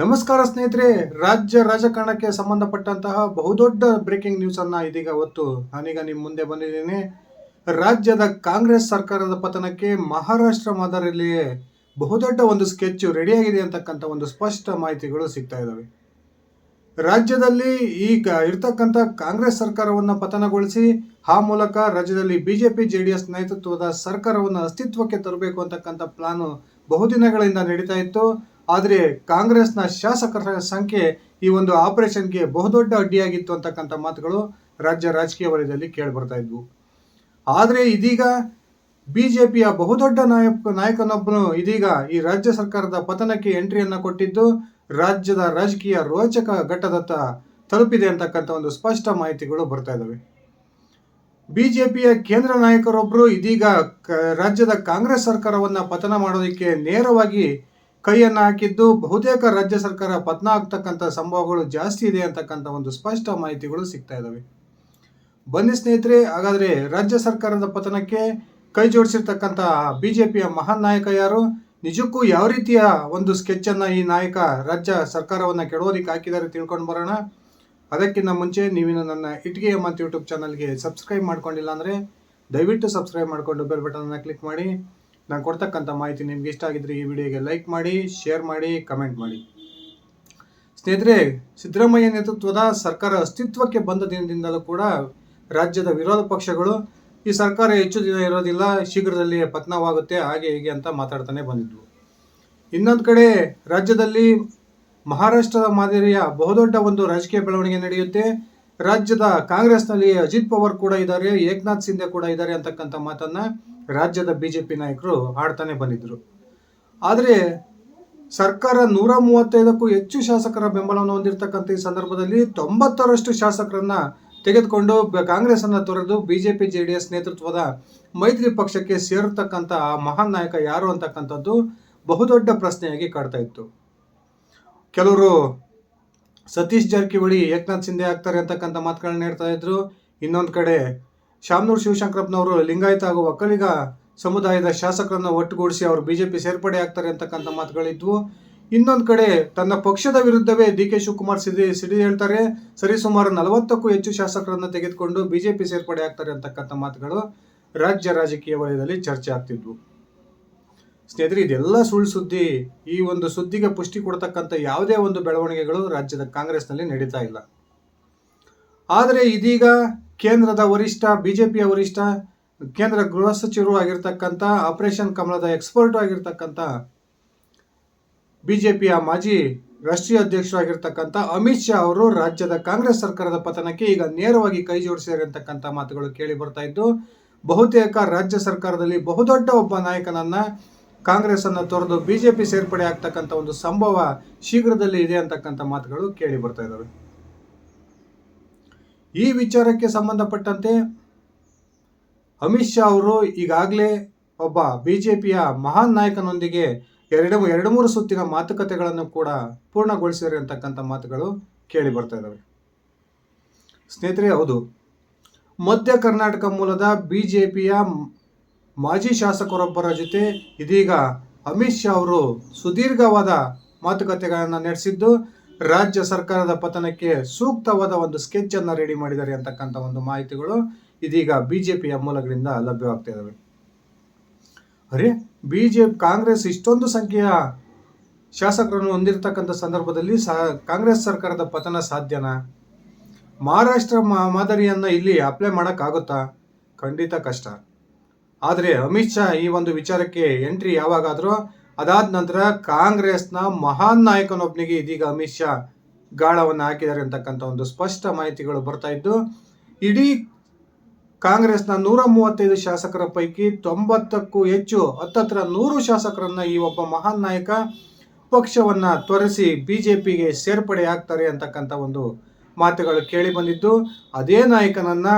ನಮಸ್ಕಾರ ಸ್ನೇಹಿತರೆ, ರಾಜ್ಯ ರಾಜಕಾರಣಕ್ಕೆ ಸಂಬಂಧಪಟ್ಟಂತಹ ಬಹುದೊಡ್ಡ ಬ್ರೇಕಿಂಗ್ ನ್ಯೂಸ್ ಅನ್ನ ಇದೀಗ ಹೊತ್ತು ನಾನೀಗ ನಿಮ್ಮ ಮುಂದೆ ಬಂದಿದ್ದೇನೆ. ರಾಜ್ಯದ ಕಾಂಗ್ರೆಸ್ ಸರ್ಕಾರದ ಪತನಕ್ಕೆ ಮಹಾರಾಷ್ಟ್ರ ಮಾದರಿಯಲ್ಲಿಯೇ ಬಹುದೊಡ್ಡ ಒಂದು ಸ್ಕೆಚ್ ರೆಡಿಯಾಗಿದೆ ಅಂತಕ್ಕಂಥ ಒಂದು ಸ್ಪಷ್ಟ ಮಾಹಿತಿಗಳು ಸಿಗ್ತಾ ಇದ್ದಾವೆ ರಾಜ್ಯದಲ್ಲಿ ಈಗ ಇರ್ತಕ್ಕಂಥ ಕಾಂಗ್ರೆಸ್ ಸರ್ಕಾರವನ್ನು ಪತನಗೊಳಿಸಿ ಆ ಮೂಲಕ ರಾಜ್ಯದಲ್ಲಿ ಬಿಜೆಪಿ ಜೆ ಡಿ ಎಸ್ ನೇತೃತ್ವದ ಸರ್ಕಾರವನ್ನು ಅಸ್ತಿತ್ವಕ್ಕೆ ತರಬೇಕು ಅಂತಕ್ಕಂಥ ಪ್ಲಾನು ಬಹುದಿನಗಳಿಂದ ನಡೀತಾ ಇತ್ತು. ಆದರೆ ಕಾಂಗ್ರೆಸ್ನ ಶಾಸಕರ ಸಂಖ್ಯೆ ಈ ಒಂದು ಆಪರೇಷನ್ಗೆ ಬಹುದೊಡ್ಡ ಅಡ್ಡಿಯಾಗಿತ್ತು ಅಂತಕ್ಕಂಥ ಮಾತುಗಳು ರಾಜ್ಯ ರಾಜಕೀಯ ವಲಯದಲ್ಲಿ ಕೇಳಿಬರ್ತಾ ಇದ್ವು. ಆದರೆ ಇದೀಗ ಬಿ ಜೆ ಪಿಯ ಬಹುದೊಡ್ಡ ನಾಯಕ, ನಾಯಕನೊಬ್ಬನು ಇದೀಗ ಈ ರಾಜ್ಯ ಸರ್ಕಾರದ ಪತನಕ್ಕೆ ಎಂಟ್ರಿಯನ್ನು ಕೊಟ್ಟಿದ್ದು ರಾಜ್ಯದ ರಾಜಕೀಯ ರೋಚಕ ಘಟ್ಟದತ್ತ ತಲುಪಿದೆ ಅಂತಕ್ಕಂಥ ಒಂದು ಸ್ಪಷ್ಟ ಮಾಹಿತಿಗಳು ಬರ್ತಾ ಇದ್ದಾವೆ. ಬಿ ಜೆ ಪಿಯ ಕೇಂದ್ರ ನಾಯಕರೊಬ್ಬರು ಇದೀಗ ರಾಜ್ಯದ ಕಾಂಗ್ರೆಸ್ ಸರ್ಕಾರವನ್ನು ಪತನ ಮಾಡೋದಕ್ಕೆ ನೇರವಾಗಿ ಕೈಯನ್ನ ಹಾಕಿದ್ದು ಬಹುತೇಕ ರಾಜ್ಯ ಸರ್ಕಾರ ಪತನ ಆಗ್ತಕ್ಕಂಥ ಸಂಭವಗಳು ಜಾಸ್ತಿ ಇದೆ ಅಂತಕ್ಕಂಥ ಒಂದು ಸ್ಪಷ್ಟ ಮಾಹಿತಿಗಳು ಸಿಗ್ತಾ ಇದ್ದಾವೆ ಬನ್ನಿ ಸ್ನೇಹಿತರೆ, ಹಾಗಾದರೆ ರಾಜ್ಯ ಸರ್ಕಾರದ ಪತನಕ್ಕೆ ಕೈ ಜೋಡಿಸಿರ್ತಕ್ಕಂಥ ಬಿ ಜೆ ಪಿಯ ಮಹಾನ್ ನಾಯಕ ಯಾರು? ನಿಜಕ್ಕೂ ಯಾವ ರೀತಿಯ ಒಂದು ಸ್ಕೆಚ್ ಅನ್ನ ಈ ನಾಯಕ ರಾಜ್ಯ ಸರ್ಕಾರವನ್ನ ಕೆಡೋದಿಕ್ಕೆ ಹಾಕಿದ್ದಾರೆ ತಿಳ್ಕೊಂಡು ಬರೋಣ. ಅದಕ್ಕಿಂತ ಮುಂಚೆ ನೀವಿನ ನನ್ನ ಇಟ್ಗೆ ಮತ್ತು ಯೂಟ್ಯೂಬ್ ಚಾನಲ್ಗೆ ಸಬ್ಸ್ಕ್ರೈಬ್ ಮಾಡ್ಕೊಂಡಿಲ್ಲ ಅಂದರೆ ದಯವಿಟ್ಟು ಸಬ್ಸ್ಕ್ರೈಬ್ ಮಾಡಿಕೊಂಡು ಬೆಲ್ ಬಟನನ್ನು ಕ್ಲಿಕ್ ಮಾಡಿ. ನಾನು ಕೊಡ್ತಕ್ಕಂಥ ಮಾಹಿತಿ ನಿಮ್ಗೆ ಇಷ್ಟ ಆಗಿದ್ರೆ ಈ ವಿಡಿಯೋಗೆ ಲೈಕ್ ಮಾಡಿ ಶೇರ್ ಮಾಡಿ ಕಮೆಂಟ್ ಮಾಡಿ. ಸ್ನೇಹಿತರೆ, ಸಿದ್ದರಾಮಯ್ಯ ನೇತೃತ್ವದ ಸರ್ಕಾರ ಅಸ್ತಿತ್ವಕ್ಕೆ ಬಂದ ದಿನದಿಂದಲೂ ಕೂಡ ರಾಜ್ಯದ ವಿರೋಧ ಪಕ್ಷಗಳು ಈ ಸರ್ಕಾರ ಹೆಚ್ಚು ದಿನ ಇರೋದಿಲ್ಲ ಶೀಘ್ರದಲ್ಲಿ ಪತನವಾಗುತ್ತೆ, ಹಾಗೆ ಹೀಗೆ ಅಂತ ಮಾತಾಡ್ತಾನೆ ಬಂದಿದ್ವು. ಇನ್ನೊಂದು ಕಡೆ ರಾಜ್ಯದಲ್ಲಿ ಮಹಾರಾಷ್ಟ್ರದ ಮಾದರಿಯ ಬಹುದೊಡ್ಡ ಒಂದು ರಾಜಕೀಯ ಬೆಳವಣಿಗೆ ನಡೆಯುತ್ತೆ. ರಾಜ್ಯದ ಕಾಂಗ್ರೆಸ್ನಲ್ಲಿ ಅಜಿತ್ ಪವಾರ್ ಕೂಡ ಇದ್ದಾರೆ, ಏಕನಾಥ್ ಸಿಂಧೆ ಕೂಡ ಇದ್ದಾರೆ ಅಂತಕ್ಕಂಥ ಮಾತನ್ನ ರಾಜ್ಯದ ಬಿಜೆಪಿ ನಾಯಕರು ಆಡ್ತಾನೆ ಬಂದಿದ್ರು. ಆದರೆ ಸರ್ಕಾರ ನೂರ ಮೂವತ್ತೈದಕ್ಕೂ ಹೆಚ್ಚು ಶಾಸಕರ ಬೆಂಬಲವನ್ನು ಹೊಂದಿರತಕ್ಕಂಥ ಈ ಸಂದರ್ಭದಲ್ಲಿ ತೊಂಬತ್ತರಷ್ಟು ಶಾಸಕರನ್ನ ತೆಗೆದುಕೊಂಡು ಬ- ಕಾಂಗ್ರೆಸ್ ಅನ್ನ ತೊರೆದು ಬಿಜೆಪಿ ಜೆ ಡಿ ಎಸ್ ನೇತೃತ್ವದ ಮೈತ್ರಿ ಪಕ್ಷಕ್ಕೆ ಸೇರತಕ್ಕಂಥ ಆ ಮಹಾನ್ ನಾಯಕ ಯಾರು ಅಂತಕ್ಕಂಥದ್ದು ಬಹುದೊಡ್ಡ ಪ್ರಶ್ನೆಯಾಗಿ ಕಾಡ್ತಾ ಇತ್ತು. ಕೆಲವರು ಸತೀಶ್ ಜಾರಕಿಹೊಳಿ ಏಕನಾಥ್ ಸಿಂಧೆ ಆಗ್ತಾರೆ ಅಂತಕ್ಕಂಥ ಮಾತುಗಳನ್ನ ಹೇಳ್ತಾ ಇದ್ರು. ಇನ್ನೊಂದು ಕಡೆ ಶಾಮನೂರು ಶಿವಶಂಕರಪ್ಪನವರು ಲಿಂಗಾಯತ ಹಾಗೂ ಒಕ್ಕಲಿಗ ಸಮುದಾಯದ ಶಾಸಕರನ್ನು ಒಟ್ಟುಗೂಡಿಸಿ ಅವರು ಬಿಜೆಪಿ ಸೇರ್ಪಡೆ ಆಗ್ತಾರೆ ಅಂತಕ್ಕಂಥ ಮಾತುಗಳಿದ್ವು. ಇನ್ನೊಂದು ಕಡೆ ತನ್ನ ಪಕ್ಷದ ವಿರುದ್ಧವೇ D K Shivakumar CD CD ಹೇಳ್ತಾರೆ. ಸರಿಸುಮಾರು ನಲವತ್ತಕ್ಕೂ ಹೆಚ್ಚು ಶಾಸಕರನ್ನು ತೆಗೆದುಕೊಂಡು ಬಿಜೆಪಿ ಸೇರ್ಪಡೆ ಆಗ್ತಾರೆ ಅಂತಕ್ಕಂಥ ಮಾತುಗಳು ರಾಜ್ಯ ರಾಜಕೀಯ ವಲಯದಲ್ಲಿ ಚರ್ಚೆ ಆಗ್ತಿದ್ವು. ಸ್ನೇಹಿತರೆ, ಇದೆಲ್ಲ ಸುಳ್ಳು ಸುದ್ದಿ, ಈ ಒಂದು ಸುದ್ದಿಗೆ ಪುಷ್ಟಿ ಕೊಡ್ತಕ್ಕಂಥ ಯಾವುದೇ ಒಂದು ಬೆಳವಣಿಗೆಗಳು ರಾಜ್ಯದ ಕಾಂಗ್ರೆಸ್ನಲ್ಲಿ ನಡೀತಾ ಇಲ್ಲ. ಆದರೆ ಇದೀಗ ಕೇಂದ್ರದ ವರಿಷ್ಠ ಬಿ ಜೆ ಪಿಯ ವರಿಷ್ಠ, ಕೇಂದ್ರ ಗೃಹ ಸಚಿವರು ಆಗಿರ್ತಕ್ಕಂಥ, ಆಪರೇಷನ್ ಕಮಲದ ಎಕ್ಸ್ಪರ್ಟ್ ಆಗಿರ್ತಕ್ಕಂಥ ಪಿಯ ಮಾಜಿ ರಾಷ್ಟ್ರೀಯ ಅಧ್ಯಕ್ಷರಾಗಿರ್ತಕ್ಕಂಥ ಅಮಿತ್ ಶಾ ಅವರು ರಾಜ್ಯದ ಕಾಂಗ್ರೆಸ್ ಸರ್ಕಾರದ ಪತನಕ್ಕೆ ಈಗ ನೇರವಾಗಿ ಕೈ ಜೋಡಿಸಿದ್ದಾರೆ ಅಂತಕ್ಕಂಥ ಮಾತುಗಳು ಕೇಳಿ ಬರ್ತಾ ಇದ್ದು, ಬಹುತೇಕ ರಾಜ್ಯ ಸರ್ಕಾರದಲ್ಲಿ ಬಹುದೊಡ್ಡ ಒಬ್ಬ ನಾಯಕನನ್ನ ಕಾಂಗ್ರೆಸ್ ಅನ್ನು ತೊರೆದು ಬಿಜೆಪಿ ಸೇರ್ಪಡೆ ಆಗ್ತಕ್ಕಂಥ ಒಂದು ಸಂಭವ ಶೀಘ್ರದಲ್ಲಿ ಇದೆ ಅಂತಕ್ಕಂಥ ಮಾತುಗಳು ಕೇಳಿ ಬರ್ತಾ ಇದ್ದಾವೆ. ಈ ವಿಚಾರಕ್ಕೆ ಸಂಬಂಧಪಟ್ಟಂತೆ ಅಮಿತ್ ಶಾ ಅವರು ಈಗಾಗಲೇ ಒಬ್ಬ ಬಿಜೆಪಿಯ ಮಹಾನ್ ನಾಯಕನೊಂದಿಗೆ ಎರಡು ಎರಡು, ಮೂರು ಸುತ್ತಿನ ಮಾತುಕತೆಗಳನ್ನು ಕೂಡ ಪೂರ್ಣಗೊಳಿಸಿದ್ದಾರೆ ಅಂತಕ್ಕಂಥ ಮಾತುಗಳು ಕೇಳಿ ಬರ್ತಾ ಇದ್ದಾವೆ. ಸ್ನೇಹಿತರೆ, ಹೌದು. ಮಧ್ಯ ಕರ್ನಾಟಕ ಮೂಲದ ಬಿಜೆಪಿಯ ಮಾಜಿ ಶಾಸಕರೊಬ್ಬರ ಜೊತೆ ಇದೀಗ ಅಮಿತ್ ಶಾ ಅವರು ಸುದೀರ್ಘವಾದ ಮಾತುಕತೆಗಳನ್ನು ನಡೆಸಿದ್ದು, ರಾಜ್ಯ ಸರ್ಕಾರದ ಪತನಕ್ಕೆ ಸೂಕ್ತವಾದ ಒಂದು ಸ್ಕೆಚ್ ಅನ್ನು ರೆಡಿ ಮಾಡಿದ್ದಾರೆ ಅಂತಕ್ಕಂಥ ಒಂದು ಮಾಹಿತಿಗಳು ಇದೀಗ ಬಿಜೆಪಿಯ ಮೂಲಗಳಿಂದ ಲಭ್ಯವಾಗ್ತಾ ಇದ್ದಾವೆ ಅರೆ ಬಿಜೆಪಿ ಕಾಂಗ್ರೆಸ್ ಇಷ್ಟೊಂದು ಸಂಖ್ಯೆಯ ಶಾಸಕರನ್ನು ಹೊಂದಿರತಕ್ಕಂಥ ಸಂದರ್ಭದಲ್ಲಿ ಸಾ, ಕಾಂಗ್ರೆಸ್ ಸರ್ಕಾರದ ಪತನ ಸಾಧ್ಯನಾ? ಮಹಾರಾಷ್ಟ್ರ ಮಾದರಿಯನ್ನ ಇಲ್ಲಿ ಅಪ್ಲೈ ಮಾಡೋಕ್ಕಾಗುತ್ತಾ? ಖಂಡಿತ ಕಷ್ಟ. ಆದರೆ ಅಮಿತ್ ಶಾ ಈ ಒಂದು ವಿಚಾರಕ್ಕೆ ಎಂಟ್ರಿ ಯಾವಾಗಾದರೂ? ಅದಾದ ನಂತರ ಕಾಂಗ್ರೆಸ್ನ ಮಹಾನ್ ನಾಯಕನೊಬ್ಬನಿಗೆ ಇದೀಗ ಅಮಿತ್ ಶಾ ಗಾಳವನ್ನು ಹಾಕಿದ್ದಾರೆ ಅಂತಕ್ಕಂಥ ಒಂದು ಸ್ಪಷ್ಟ ಮಾಹಿತಿಗಳು ಬರ್ತಾ ಇದ್ದು, ಇಡೀ ಕಾಂಗ್ರೆಸ್ನ ನೂರ ಮೂವತ್ತೈದು ಶಾಸಕರ ಪೈಕಿ ತೊಂಬತ್ತಕ್ಕೂ ಹೆಚ್ಚು, ಹತ್ತತ್ರ ನೂರು ಶಾಸಕರನ್ನ ಈ ಒಬ್ಬ ಮಹಾನ್ ನಾಯಕ ಪಕ್ಷವನ್ನ ತೊರೆಸಿ ಬಿಜೆಪಿಗೆ ಸೇರ್ಪಡೆ ಆಗ್ತಾರೆ ಅಂತಕ್ಕಂಥ ಒಂದು ಮಾತುಗಳು ಕೇಳಿ ಬಂದಿದ್ದು, ಅದೇ ನಾಯಕನನ್ನ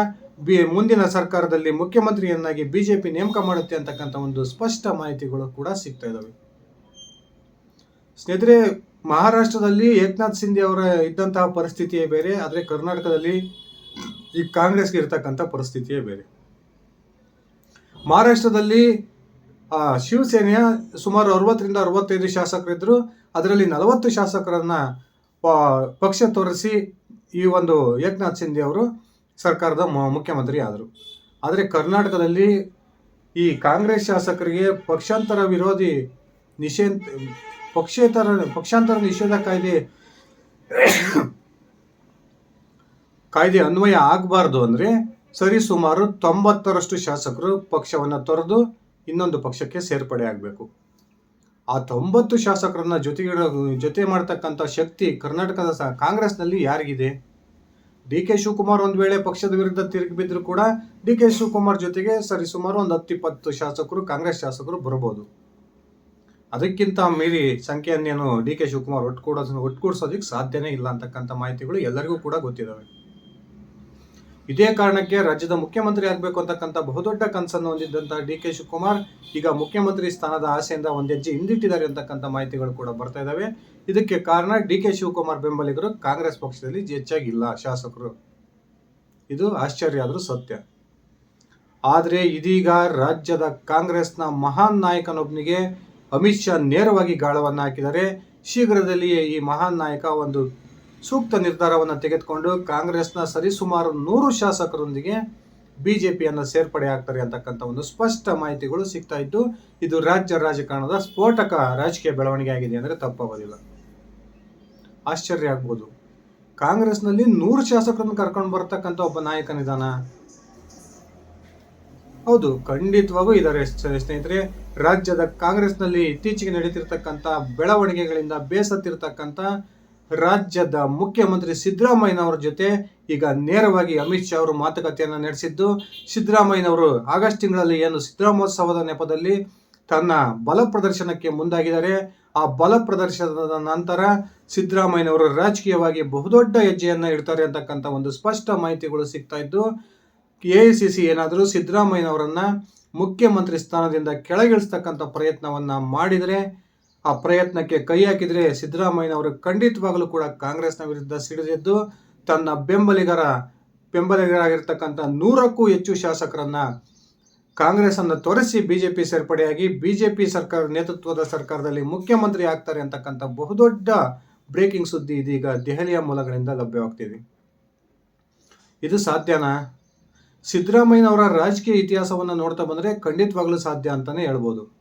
ಬಿ, ಮುಂದಿನ ಸರ್ಕಾರದಲ್ಲಿ ಮುಖ್ಯಮಂತ್ರಿಯನ್ನಾಗಿ ಬಿಜೆಪಿ ನೇಮಕ ಮಾಡುತ್ತೆ ಅಂತಕ್ಕಂಥ ಒಂದು ಸ್ಪಷ್ಟ ಮಾಹಿತಿಗಳು ಕೂಡ ಸಿಗ್ತಾ ಇದ್ದಾವೆ ಸ್ನೇಹಿತರೆ, ಮಹಾರಾಷ್ಟ್ರದಲ್ಲಿ ಏಕನಾಥ್ ಸಿಂಧಿ ಅವರ ಇದ್ದಂತಹ ಪರಿಸ್ಥಿತಿಯೇ ಬೇರೆ, ಆದರೆ ಕರ್ನಾಟಕದಲ್ಲಿ ಈ ಕಾಂಗ್ರೆಸ್ಗೆ ಇರತಕ್ಕಂಥ ಪರಿಸ್ಥಿತಿಯೇ ಬೇರೆ. ಮಹಾರಾಷ್ಟ್ರದಲ್ಲಿ ಶಿವಸೇನೆಯ ಸುಮಾರು ಅರವತ್ತರಿಂದ ಅರವತ್ತೈದು ಶಾಸಕರಿದ್ದರು ಅದರಲ್ಲಿ ನಲವತ್ತು ಶಾಸಕರನ್ನು ಪ- ಪಕ್ಷ ತೋರಿಸಿ ಈ ಒಂದು ಏಕನಾಥ್ ಸಿಂಧಿ ಅವರು ಸರ್ಕಾರದ ಮುಖ್ಯಮಂತ್ರಿ ಆದರು. ಆದರೆ ಕರ್ನಾಟಕದಲ್ಲಿ ಈ ಕಾಂಗ್ರೆಸ್ ಶಾಸಕರಿಗೆ ಪಕ್ಷಾಂತರ ವಿರೋಧಿ ನಿಷೇಧ, ಪಕ್ಷೇತರ, ಪಕ್ಷಾಂತರ ನಿಷೇಧ ಕಾಯ್ದೆ ಕಾಯ್ದೆ ಅನ್ವಯ ಆಗಬಾರ್ದು ಅಂದರೆ ಸರಿಸುಮಾರು ತೊಂಬತ್ತರಷ್ಟು ಶಾಸಕರು ಪಕ್ಷವನ್ನು ತೊರೆದು ಇನ್ನೊಂದು ಪಕ್ಷಕ್ಕೆ ಸೇರ್ಪಡೆ ಆಗಬೇಕು. ಆ ತೊಂಬತ್ತು ಶಾಸಕರನ್ನ ಜೊತೆಗಿಡ, ಜೊತೆ ಮಾಡ್ತಕ್ಕಂಥ ಶಕ್ತಿ ಕರ್ನಾಟಕದ ಕಾಂಗ್ರೆಸ್ನಲ್ಲಿ ಯಾರಿಗಿದೆ? ಡಿ ಕೆ ಶಿವಕುಮಾರ್ ಒಂದು ವೇಳೆ ಪಕ್ಷದ ವಿರುದ್ಧ ತಿರುಗಿ ಬಿದ್ದರೂ ಕೂಡ ಡಿ ಕೆ ಶಿವಕುಮಾರ್ ಜೊತೆಗೆ ಸರಿಸುಮಾರು ಒಂದು ಹತ್ತಿಪ್ಪತ್ತು ಶಾಸಕರು, ಕಾಂಗ್ರೆಸ್ ಶಾಸಕರು ಬರಬಹುದು ಅದಕ್ಕಿಂತ ಮೀರಿ ಸಂಖ್ಯೆಯನ್ನೇನು ಡಿ ಕೆ ಶಿವಕುಮಾರ್ ಒಟ್ಟುಗೂಡೋದನ್ನು ಒಟ್ಟುಗೂಡಿಸೋದಕ್ಕೆ ಸಾಧ್ಯನೇ ಇಲ್ಲ ಅಂತಕ್ಕಂಥ ಮಾಹಿತಿಗಳು ಎಲ್ಲರಿಗೂ ಕೂಡ ಗೊತ್ತಿದ್ದಾವೆ. ಇದೇ ಕಾರಣಕ್ಕೆ ರಾಜ್ಯದ ಮುಖ್ಯಮಂತ್ರಿ ಆಗಬೇಕು ಅಂತಕ್ಕಂಥ ಬಹುದೊಡ್ಡ ಕನಸನ್ನು ಹೊಂದಿದ್ದಂಥ ಡಿ ಕೆ ಶಿವಕುಮಾರ್ ಈಗ ಮುಖ್ಯಮಂತ್ರಿ ಸ್ಥಾನದ ಆಸೆಯಿಂದ ಒಂದು ಹೆಜ್ಜೆ ಹಿಂದಿಟ್ಟಿದ್ದಾರೆ ಅಂತಕ್ಕಂಥ ಮಾಹಿತಿಗಳು ಕೂಡ ಬರ್ತಾ ಇದ್ದಾವೆ ಇದಕ್ಕೆ ಕಾರಣ ಡಿ ಕೆ ಶಿವಕುಮಾರ್ ಬೆಂಬಲಿಗರು ಕಾಂಗ್ರೆಸ್ ಪಕ್ಷದಲ್ಲಿ ಹೆಚ್ಚಾಗಿಲ್ಲ ಶಾಸಕರು. ಇದು ಆಶ್ಚರ್ಯ ಆದರೂ ಸತ್ಯ. ಆದರೆ ಇದೀಗ ರಾಜ್ಯದ ಕಾಂಗ್ರೆಸ್ನ ಮಹಾನ್ ನಾಯಕನೊಬ್ಬನಿಗೆ ಅಮಿತ್ ಶಾ ನೇರವಾಗಿ ಗಾಳವನ್ನು ಹಾಕಿದ್ದಾರೆ. ಶೀಘ್ರದಲ್ಲಿಯೇ ಈ ಮಹಾನ್ ನಾಯಕ ಒಂದು ಸೂಕ್ತ ನಿರ್ಧಾರವನ್ನು ತೆಗೆದುಕೊಂಡು ಕಾಂಗ್ರೆಸ್ನ ಸರಿಸುಮಾರು ನೂರು ಶಾಸಕರೊಂದಿಗೆ ಬಿ ಜೆ ಪಿಯನ್ನು ಸೇರ್ಪಡೆ ಆಗ್ತಾರೆ ಅಂತಕ್ಕಂಥ ಒಂದು ಸ್ಪಷ್ಟ ಮಾಹಿತಿಗಳು ಸಿಗ್ತಾ ಇದ್ದು, ಇದು ರಾಜ್ಯ ರಾಜಕಾರಣದ ಸ್ಫೋಟಕ ರಾಜಕೀಯ ಬೆಳವಣಿಗೆ ಆಗಿದೆ ಅಂದರೆ ತಪ್ಪಾಗೋದಿಲ್ಲ ಆಶ್ಚರ್ಯ ಆಗ್ಬೋದು. ಕಾಂಗ್ರೆಸ್ನಲ್ಲಿ ನೂರು ಶಾಸಕರನ್ನು ಕರ್ಕೊಂಡು ಬರ್ತಕ್ಕಂಥ ಒಬ್ಬ ನಾಯಕನಿದಾನ ಹೌದು, ಖಂಡಿತವಾಗೂ ಇದ್ದಾರೆ ಸ್ನೇಹಿತರೆ. ರಾಜ್ಯದ ಕಾಂಗ್ರೆಸ್ನಲ್ಲಿ ಇತ್ತೀಚೆಗೆ ನಡೀತಿರ್ತಕ್ಕಂಥ ಬೆಳವಣಿಗೆಗಳಿಂದ ಬೇಸತ್ತಿರ್ತಕ್ಕಂಥ ರಾಜ್ಯದ ಮುಖ್ಯಮಂತ್ರಿ ಸಿದ್ದರಾಮಯ್ಯನವರ ಜೊತೆ ಈಗ ನೇರವಾಗಿ ಅಮಿತ್ ಶಾ ಅವರು ಮಾತುಕತೆಯನ್ನು ನಡೆಸಿದ್ದು, ಸಿದ್ದರಾಮಯ್ಯನವರು ಆಗಸ್ಟ್ ತಿಂಗಳಲ್ಲಿ ಏನು ಸಿದ್ದರಾಮೋತ್ಸವದ ನೆಪದಲ್ಲಿ ತನ್ನ ಬಲ ಪ್ರದರ್ಶನಕ್ಕೆ ಮುಂದಾಗಿದ್ದಾರೆ. ಆ ಬಲ ಪ್ರದರ್ಶನದ ನಂತರ ಸಿದ್ದರಾಮಯ್ಯನವರು ರಾಜಕೀಯವಾಗಿ ಬಹುದೊಡ್ಡ ಹೆಜ್ಜೆಯನ್ನು ಇಡ್ತಾರೆ ಅಂತಕ್ಕಂಥ ಒಂದು ಸ್ಪಷ್ಟ ಮಾಹಿತಿಗಳು ಸಿಗ್ತಾ ಇದ್ದು ಎ ಸಿ ಸಿ ಏನಾದರೂ ಸಿದ್ದರಾಮಯ್ಯನವರನ್ನು ಮುಖ್ಯಮಂತ್ರಿ ಸ್ಥಾನದಿಂದ ಕೆಳಗಿಳಿಸ್ತಕ್ಕಂಥ ಪ್ರಯತ್ನವನ್ನು ಮಾಡಿದರೆ ಆ ಪ್ರಯತ್ನಕ್ಕೆ ಕೈ ಹಾಕಿದರೆ ಸಿದ್ದರಾಮಯ್ಯನವರು ಖಂಡಿತವಾಗಲೂ ಕೂಡ ಕಾಂಗ್ರೆಸ್ನ ವಿರುದ್ಧ ಸಿಡಿದೆದ್ದು ತನ್ನ ಬೆಂಬಲಿಗರ, ಬೆಂಬಲಿಗರಾಗಿರ್ತಕ್ಕಂಥ ನೂರಕ್ಕೂ ಹೆಚ್ಚು ಶಾಸಕರನ್ನ ತೊರೆಸಿ ಬಿ ಜೆ ಬಿಜೆಪಿ ಸೇರ್ಪಡೆಯಾಗಿ ಬಿಜೆಪಿ ಸರ್ಕಾರ ನೇತೃತ್ವದ ಸರ್ಕಾರದಲ್ಲಿ ಮುಖ್ಯಮಂತ್ರಿ ಆಗ್ತಾರೆ ಅಂತಕ್ಕಂಥ ಬಹುದೊಡ್ಡ ಬ್ರೇಕಿಂಗ್ ಸುದ್ದಿ ಇದೀಗ ದೆಹಲಿಯ ಮೂಲಗಳಿಂದ ಲಭ್ಯವಾಗ್ತಿದೆ. ಇದು ಸಾಧ್ಯನಾ? ಸಿದ್ದರಾಮಯ್ಯನವರ ರಾಜಕೀಯ ಇತಿಹಾಸವನ್ನು ನೋಡ್ತಾ ಬಂದರೆ ಖಂಡಿತವಾಗ್ಲೂ ಸಾಧ್ಯ ಅಂತಲೇ ಹೇಳ್ಬೋದು.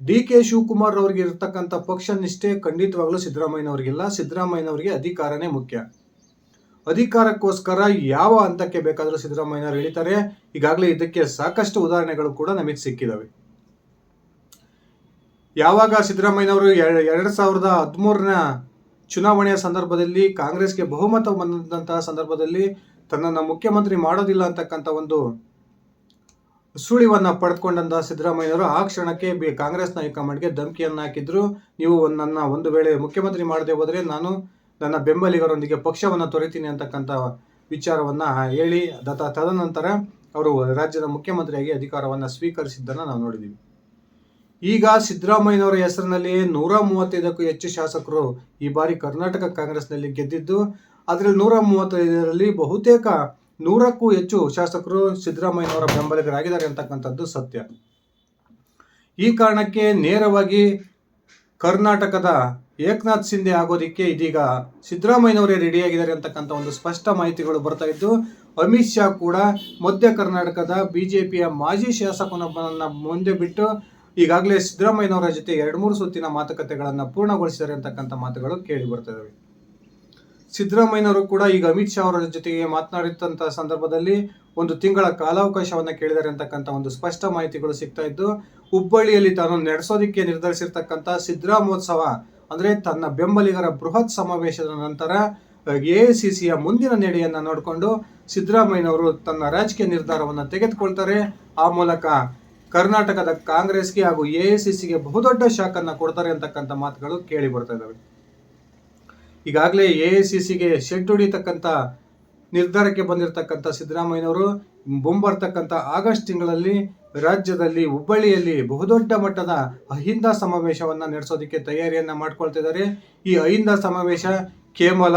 ಡಿ ಕೆ ಶಿವಕುಮಾರ್ ಅವರಿಗೆ ಇರತಕ್ಕಂಥ ಪಕ್ಷ ನಿಷ್ಠೆ ಖಂಡಿತವಾಗ್ಲೂ ಸಿದ್ದರಾಮಯ್ಯನವರಿಗಿಲ್ಲ. ಸಿದ್ದರಾಮಯ್ಯನವರಿಗೆ ಅಧಿಕಾರನೇ ಮುಖ್ಯ. ಅಧಿಕಾರಕ್ಕೋಸ್ಕರ ಯಾವ ಹಂತಕ್ಕೆ ಬೇಕಾದರೂ ಸಿದ್ದರಾಮಯ್ಯನವರು ಇಳಿತಾರೆ. ಈಗಾಗಲೇ ಇದಕ್ಕೆ ಸಾಕಷ್ಟು ಉದಾಹರಣೆಗಳು ಕೂಡ ನಮಗೆ ಸಿಕ್ಕಿದಾವೆ. ಯಾವಾಗ ಸಿದ್ದರಾಮಯ್ಯನವರು ಎರಡು ಸಾವಿರದ ಹದಿಮೂರನ ಚುನಾವಣೆಯ ಸಂದರ್ಭದಲ್ಲಿ ಕಾಂಗ್ರೆಸ್ಗೆ ಬಹುಮತ ಬಂದಂತಹ ಸಂದರ್ಭದಲ್ಲಿ ತನ್ನನ್ನು ಮುಖ್ಯಮಂತ್ರಿ ಮಾಡೋದಿಲ್ಲ ಅಂತಕ್ಕಂಥ ಒಂದು ಸುಳಿವನ್ನ ಪಡೆದುಕೊಂಡಂತಹ ಸಿದ್ದರಾಮಯ್ಯನವರು ಆ ಕ್ಷಣಕ್ಕೆ ಬಿ ಕಾಂಗ್ರೆಸ್ನ ಹೈಕಮಾಂಡ್ಗೆ ಧಮಕಿಯನ್ನು ಹಾಕಿದ್ರು. ನೀವು ನನ್ನ ಒಂದು ವೇಳೆ ಮುಖ್ಯಮಂತ್ರಿ ಮಾಡದೆ ಹೋದರೆ ನಾನು ನನ್ನ ಬೆಂಬಲಿಗರೊಂದಿಗೆ ಪಕ್ಷವನ್ನು ತೊರೆತೀನಿ ಅಂತಕ್ಕಂಥ ವಿಚಾರವನ್ನ ಹೇಳಿ ದತ ತದನಂತರ ಅವರು ರಾಜ್ಯದ ಮುಖ್ಯಮಂತ್ರಿಯಾಗಿ ಅಧಿಕಾರವನ್ನು ಸ್ವೀಕರಿಸಿದ್ದನ್ನು ನಾವು ನೋಡಿದ್ದೀವಿ ಈಗ ಸಿದ್ದರಾಮಯ್ಯನವರ ಹೆಸರಿನಲ್ಲಿಯೇ ನೂರ ಮೂವತ್ತೈದಕ್ಕೂ ಹೆಚ್ಚು ಶಾಸಕರು ಈ ಬಾರಿ ಕರ್ನಾಟಕ ಕಾಂಗ್ರೆಸ್ನಲ್ಲಿ ಗೆದ್ದಿದ್ದು, ಅದರಲ್ಲಿ ನೂರ ಮೂವತ್ತೈದರಲ್ಲಿ ಬಹುತೇಕ ನೂರಕ್ಕೂ ಹೆಚ್ಚು ಶಾಸಕರು ಸಿದ್ದರಾಮಯ್ಯನವರ ಬೆಂಬಲಿಗರಾಗಿದ್ದಾರೆ ಅಂತಕ್ಕಂಥದ್ದು ಸತ್ಯ. ಈ ಕಾರಣಕ್ಕೆ ನೇರವಾಗಿ ಕರ್ನಾಟಕದ ಏಕನಾಥ್ ಸಿಂಧೆ ಆಗೋದಕ್ಕೆ ಇದೀಗ ಸಿದ್ದರಾಮಯ್ಯನವರೇ ರೆಡಿಯಾಗಿದ್ದಾರೆ ಅಂತಕ್ಕಂಥ ಒಂದು ಸ್ಪಷ್ಟ ಮಾಹಿತಿಗಳು ಬರ್ತಾ ಇದ್ದು, ಅಮಿತ್ ಶಾ ಕೂಡ ಮಧ್ಯ ಕರ್ನಾಟಕದ ಬಿ ಜೆ ಪಿಯ ಮಾಜಿ ಶಾಸಕನೊಬ್ಬನನ್ನ ಮುಂದೆ ಬಿಟ್ಟು ಈಗಾಗಲೇ ಸಿದ್ದರಾಮಯ್ಯನವರ ಜೊತೆ ಎರಡು ಮೂರು ಸುತ್ತಿನ ಮಾತುಕತೆಗಳನ್ನು ಪೂರ್ಣಗೊಳಿಸಿದ್ದಾರೆ ಅಂತಕ್ಕಂಥ ಮಾತುಗಳು ಕೇಳಿ ಬರ್ತಾ ಇದಾವೆ. ಸಿದ್ದರಾಮಯ್ಯನವರು ಕೂಡ ಈಗ ಅಮಿತ್ ಶಾ ಅವರ ಜೊತೆಗೆ ಮಾತನಾಡಿದಂತಹ ಸಂದರ್ಭದಲ್ಲಿ ಒಂದು ತಿಂಗಳ ಕಾಲಾವಕಾಶವನ್ನು ಕೇಳಿದ್ದಾರೆ ಅಂತಕ್ಕಂಥ ಒಂದು ಸ್ಪಷ್ಟ ಮಾಹಿತಿಗಳು ಸಿಗ್ತಾ ಇದ್ದು, ಹುಬ್ಬಳ್ಳಿಯಲ್ಲಿ ತಾನು ನಡೆಸೋದಿಕ್ಕೆ ನಿರ್ಧರಿಸಿರ್ತಕ್ಕಂಥ ಸಿದ್ದರಾಮೋತ್ಸವ ಅಂದ್ರೆ ತನ್ನ ಬೆಂಬಲಿಗರ ಬೃಹತ್ ಸಮಾವೇಶದ ನಂತರ ಎ ಸಿ ಸಿಯ ಮುಂದಿನ ನಡೆಯನ್ನು ನೋಡಿಕೊಂಡು ಸಿದ್ದರಾಮಯ್ಯನವರು ತನ್ನ ರಾಜಕೀಯ ನಿರ್ಧಾರವನ್ನು ತೆಗೆದುಕೊಳ್ತಾರೆ. ಆ ಮೂಲಕ ಕರ್ನಾಟಕದ ಕಾಂಗ್ರೆಸ್ಗೆ ಹಾಗೂ ಎ ಸಿ ಸಿಗೆ ಬಹುದೊಡ್ಡ ಶಾಕನ್ನು ಕೊಡ್ತಾರೆ ಅಂತಕ್ಕಂಥ ಮಾತುಗಳು ಕೇಳಿ ಬರ್ತಾ ಇದ್ದಾವೆ ಈಗಾಗಲೇ ಎ ಐ ಸಿ ಸಿಗೆ ಶೆಡ್ ಹೊಡಿತಕ್ಕಂಥ ನಿರ್ಧಾರಕ್ಕೆ ಬಂದಿರತಕ್ಕಂಥ ಸಿದ್ದರಾಮಯ್ಯನವರು ಮುಂಬರ್ತಕ್ಕಂಥ ಆಗಸ್ಟ್ ತಿಂಗಳಲ್ಲಿ ರಾಜ್ಯದಲ್ಲಿ ಹುಬ್ಬಳ್ಳಿಯಲ್ಲಿ ಬಹುದೊಡ್ಡ ಮಟ್ಟದ ಅಹಿಂದ ಸಮಾವೇಶವನ್ನು ನಡೆಸೋದಕ್ಕೆ ತಯಾರಿಯನ್ನು ಮಾಡ್ಕೊಳ್ತಿದ್ದಾರೆ. ಈ ಅಹಿಂದ ಸಮಾವೇಶ ಕೇವಲ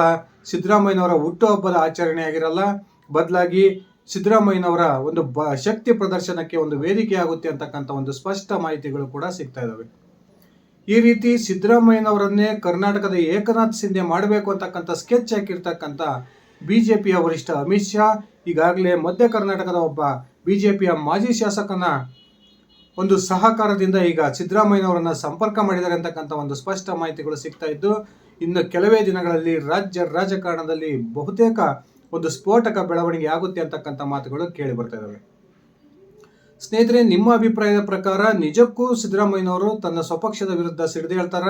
ಸಿದ್ದರಾಮಯ್ಯನವರ ಹುಟ್ಟುಹಬ್ಬದ ಆಚರಣೆ ಆಗಿರಲ್ಲ, ಬದಲಾಗಿ ಸಿದ್ದರಾಮಯ್ಯನವರ ಒಂದು ಬ ಶಕ್ತಿ ಪ್ರದರ್ಶನಕ್ಕೆ ಒಂದು ವೇದಿಕೆ ಆಗುತ್ತೆ ಅಂತಕ್ಕಂಥ ಒಂದು ಸ್ಪಷ್ಟ ಮಾಹಿತಿಗಳು ಕೂಡ ಸಿಗ್ತಾ ಇದ್ದಾವೆ ಈ ರೀತಿ ಸಿದ್ದರಾಮಯ್ಯನವರನ್ನೇ ಕರ್ನಾಟಕದ ಏಕನಾಥ್ ಸಿಂಧೆ ಮಾಡಬೇಕು ಅಂತಕ್ಕಂಥ ಸ್ಕೆಚ್ ಹಾಕಿರ್ತಕ್ಕಂಥ ಪಿಯ ವರಿಷ್ಠ ಅಮಿತ್ ಶಾ, ಈಗಾಗಲೇ ಮಧ್ಯ ಕರ್ನಾಟಕದ ಒಬ್ಬ ಬಿ ಜೆ ಪಿಯ ಮಾಜಿ ಶಾಸಕನ ಒಂದು ಸಹಕಾರದಿಂದ ಈಗ ಸಿದ್ದರಾಮಯ್ಯನವರನ್ನ ಸಂಪರ್ಕ ಮಾಡಿದ್ದಾರೆ ಅಂತಕ್ಕಂಥ ಒಂದು ಸ್ಪಷ್ಟ ಮಾಹಿತಿಗಳು ಸಿಗ್ತಾ ಇದ್ದು, ಇನ್ನು ಕೆಲವೇ ದಿನಗಳಲ್ಲಿ ರಾಜ್ಯ ರಾಜಕಾರಣದಲ್ಲಿ ಬಹುತೇಕ ಒಂದು ಸ್ಫೋಟಕ ಬೆಳವಣಿಗೆ ಆಗುತ್ತೆ ಅಂತಕ್ಕಂಥ ಮಾತುಗಳು ಕೇಳಿ ಬರ್ತಾ ಇದ್ದಾವೆ. ಸ್ನೇಹಿತರೆ, ನಿಮ್ಮ ಅಭಿಪ್ರಾಯದ ಪ್ರಕಾರ ನಿಜಕ್ಕೂ ಸಿದ್ದರಾಮಯ್ಯನವರು ತನ್ನ ಸ್ವಪಕ್ಷದ ವಿರುದ್ಧ ಸಿಡಿದೇಳ್ತಾರ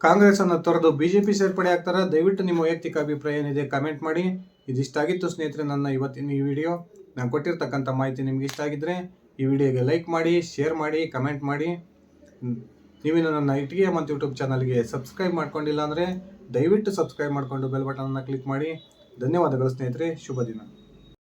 ಕಾಂಗ್ರೆಸ್ ಅನ್ನು ತೊರೆದು ಬಿಜೆಪಿ ಸೇರ್ಪಡೆ ಆಗ್ತಾರ? ದಯವಿಟ್ಟು ನಿಮ್ಮ ವೈಯಕ್ತಿಕ ಅಭಿಪ್ರಾಯ ಏನಿದೆ ಕಮೆಂಟ್ ಮಾಡಿ. ಇದಿಷ್ಟಾಗಿತ್ತು ಸ್ನೇಹಿತರೆ ನನ್ನ ಇವತ್ತಿನ ಈ ವಿಡಿಯೋ. ನಾನು ಕೊಟ್ಟಿರ್ತಕ್ಕಂಥ ಮಾಹಿತಿ ನಿಮ್ಗೆ ಇಷ್ಟ ಆಗಿದ್ರೆ ಈ ವಿಡಿಯೋಗೆ ಲೈಕ್ ಮಾಡಿ, ಶೇರ್ ಮಾಡಿ, ಕಮೆಂಟ್ ಮಾಡಿ. ನೀವು ನನ್ನ ಇಟ್ಟಿಗೆ ಮತ್ತು ಯೂಟ್ಯೂಬ್ ಚಾನಲ್ಗೆ ಸಬ್ಸ್ಕ್ರೈಬ್ ಮಾಡ್ಕೊಂಡಿಲ್ಲ ಅಂದರೆ ದಯವಿಟ್ಟು ಸಬ್ಸ್ಕ್ರೈಬ್ ಮಾಡಿಕೊಂಡು ಬೆಲ್ ಬಟನನ್ನು ಕ್ಲಿಕ್ ಮಾಡಿ. ಧನ್ಯವಾದಗಳು ಸ್ನೇಹಿತರೆ, ಶುಭ ದಿನ.